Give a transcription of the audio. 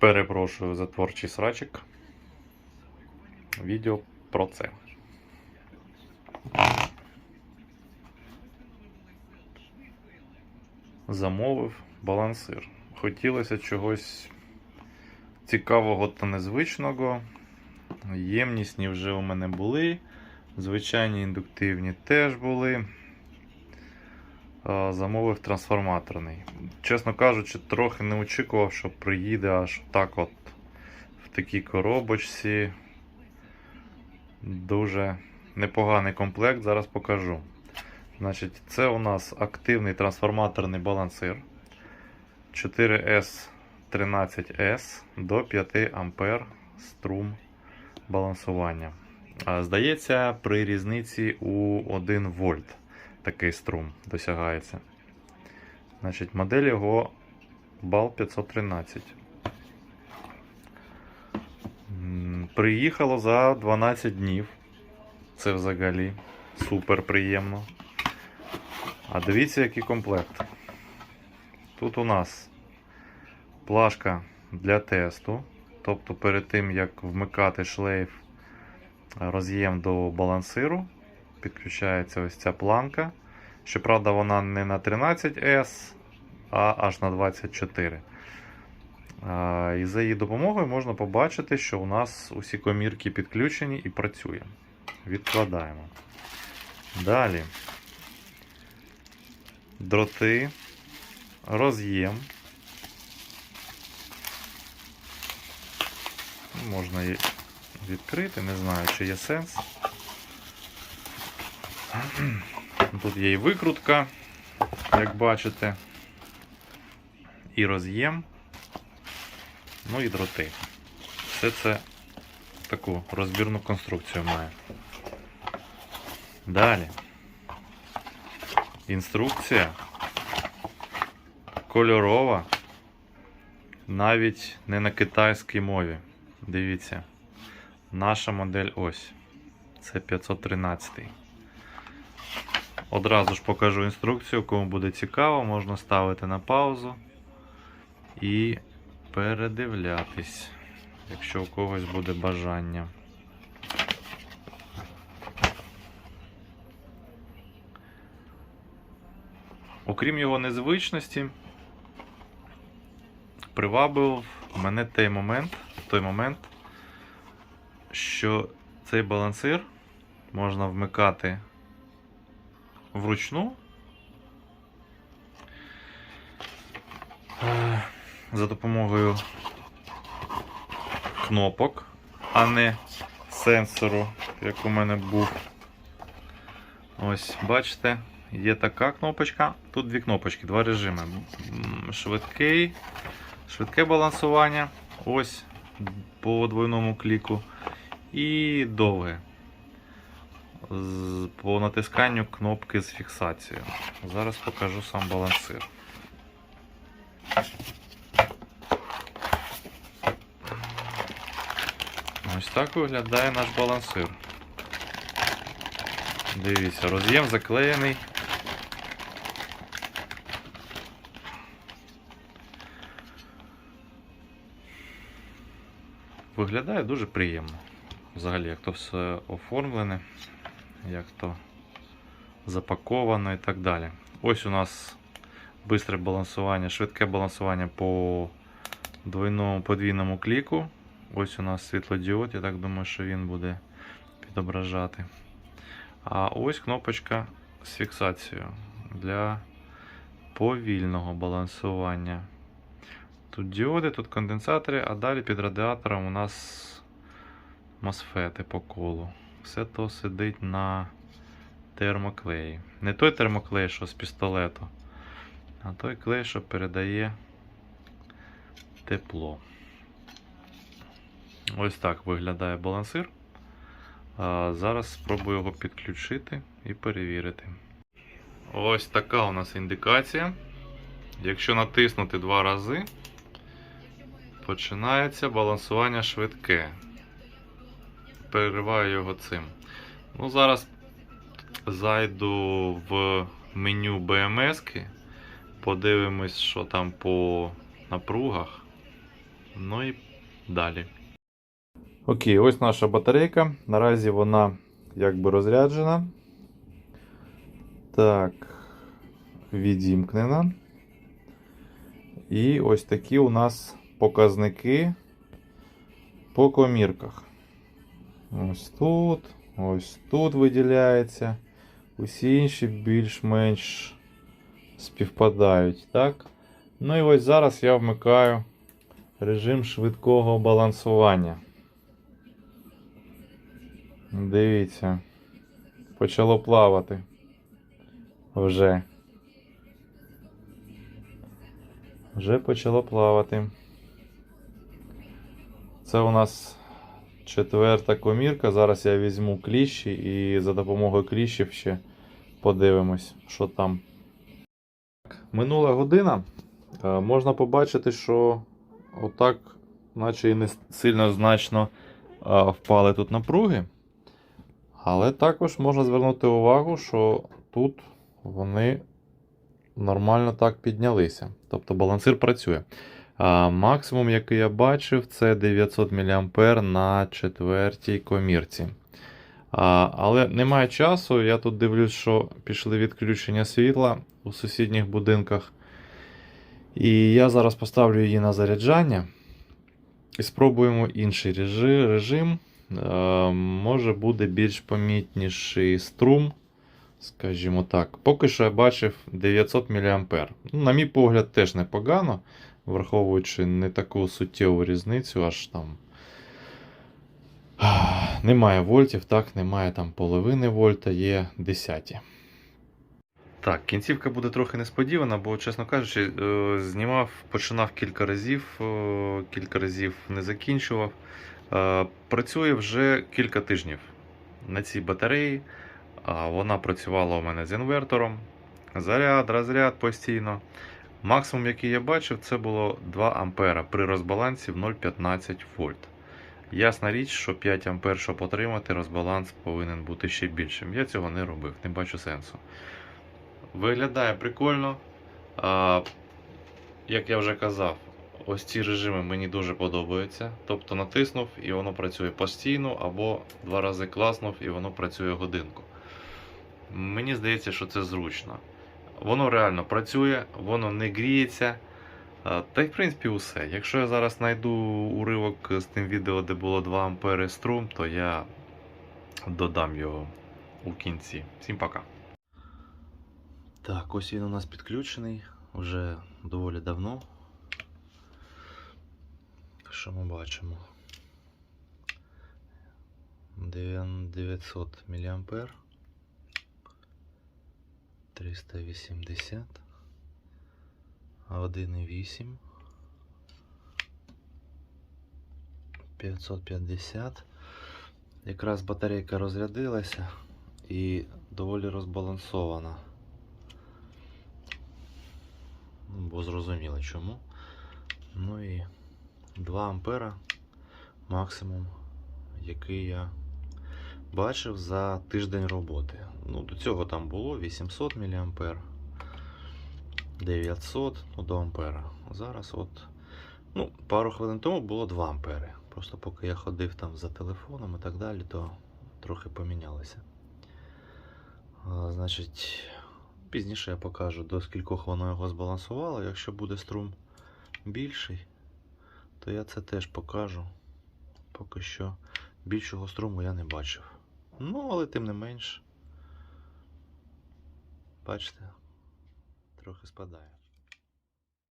Перепрошую за творчий срачик. Відео про це. Замовив балансир. Хотілося чогось цікавого та незвичного. Ємнісні вже у мене були. Звичайні індуктивні теж були. А, Замовив трансформаторний. Чесно кажучи, трохи не очікував, що приїде аж так от в такій коробочці. Дуже непоганий комплект, зараз покажу. Значить, це у нас активний трансформаторний балансир 4S13S до 5 А струм балансування. Здається, при різниці у 1 вольт такий струм досягається. Значить, модель його BAL 513. Приїхало за 12 днів. Це взагалі супер приємно. А дивіться, який комплект. Тут у нас плашка для тесту. Тобто перед тим, як вмикати шлейф роз'єм до балансиру, підключається ось ця планка. Щоправда, вона не на 13S, а аж на 24. І за її допомогою можна побачити, що у нас усі комірки підключені і працює. Відкладаємо. Далі. Дроти, роз'єм. Можна її відкрити, не знаю, чи є сенс. Тут є і викрутка, як бачите, і роз'єм, ну і дроти. Все це таку розбірну конструкцію має. Далі. Інструкція кольорова, навіть не на китайській мові. Дивіться, наша модель ось. Це 513. Одразу ж покажу інструкцію, кому буде цікаво, можна ставити на паузу і передивлятись, якщо у когось буде бажання. Окрім його незвичності, привабив мене той момент, той момент, що цей балансир можна вмикати вручну е, за допомогою кнопок, а не сенсору, як у мене був. Ось, бачите, є така кнопочка. Тут дві кнопочки, два режими. Швидкий, швидке балансування. Ось по двойному кліку. І довге. По натисканню кнопки з фіксацією. Зараз покажу сам балансир. Ось так виглядає наш балансир. Дивіться, роз'єм заклеєний. Виглядає дуже приємно. Взагалі, як то все оформлене, як то запаковано і так далі. Ось у нас бистре балансування, швидке балансування по двойному подвійному кліку. Ось у нас світлодіод, я так думаю, що він буде відображати. А ось кнопочка з фіксацією для повільного балансування. Тут діоди, тут конденсатори, а далі під радіатором у нас мосфети по колу. Все то сидить на термоклеї. Не той термоклей, що з пістолету, а той клей, що передає тепло. Ось так виглядає балансир. Зараз спробую його підключити і перевірити. Ось така у нас індикація. Якщо натиснути два рази, починається балансування швидке. Перериваю його цим. Ну, Зараз зайду в меню BMS, подивимось, що там по напругах. Ну і далі. Окей, ось наша батарейка. Наразі вона якби розряджена. Так, відімкнена. І ось такі у нас показники по комірках. Ось тут, ось тут виділяється. Усі інші більш-менш співпадають, так? Ну і ось зараз я вмикаю режим швидкого балансування. Дивіться, почало плавати вже. Вже почало плавати. Це у нас четверта комірка. Зараз я візьму кліщі і за допомогою кліщів ще подивимось, що там. Минула година. Е, Можна побачити, що отак, наче і не сильно значно е, впали тут напруги. Але також можна звернути увагу, що тут вони нормально так піднялися. Тобто балансир працює. Максимум, який я бачив, це 900 мА на четвертій комірці. Але немає часу. Я тут дивлюсь, що пішли відключення світла у сусідніх будинках. І я зараз поставлю її на заряджання. І спробуємо інший режим. Може буде більш помітніший струм. Скажімо так. Поки що я бачив 900 мА. Ну, на мій погляд, теж непогано, враховуючи не таку суттєву різницю, аж там. Немає вольтів, так, немає там половини вольта, є десяті. Так, кінцівка буде трохи несподівана, бо, чесно кажучи, е, знімав, починав кілька разів, е, кілька разів не закінчував. Е, Працює вже кілька тижнів на цій батареї. Вона працювала у мене з інвертором. Заряд, розряд постійно. Максимум, який я бачив, це було 2 ампера при розбалансі в 0,15 вольт. Ясна річ, що 5 ампер, щоб отримати, розбаланс повинен бути ще більшим. Я цього не робив, не бачу сенсу. Виглядає прикольно. А, як я вже казав, ось ці режими мені дуже подобаються. Тобто натиснув і воно працює постійно, або два рази класнув і воно працює годинку. Мені здається, що це зручно. Воно реально працює, воно не гріється. Та й в принципі усе. Якщо я зараз знайду уривок з тим відео, де було 2 ампери струм, то я додам його у кінці. Всім пока. Так, ось він у нас підключений вже доволі давно. Що ми бачимо? 900 мА. 380. 1,8. 550. Якраз батарейка розрядилася і доволі розбалансована. Ну, Бо зрозуміло чому. Ну і 2 ампера максимум, який я бачив за тиждень роботи. Ну, до цього там було 800 мА, 900 ну, до ампера. Зараз от, ну, пару хвилин тому було 2 ампери. Просто поки я ходив там за телефоном і так далі, то трохи помінялося. А, значить, пізніше я покажу, до скількох воно його збалансувало. Якщо буде струм більший, то я це теж покажу. Поки що більшого струму я не бачив. Ну, але тим не менш, бачите, трохи спадає.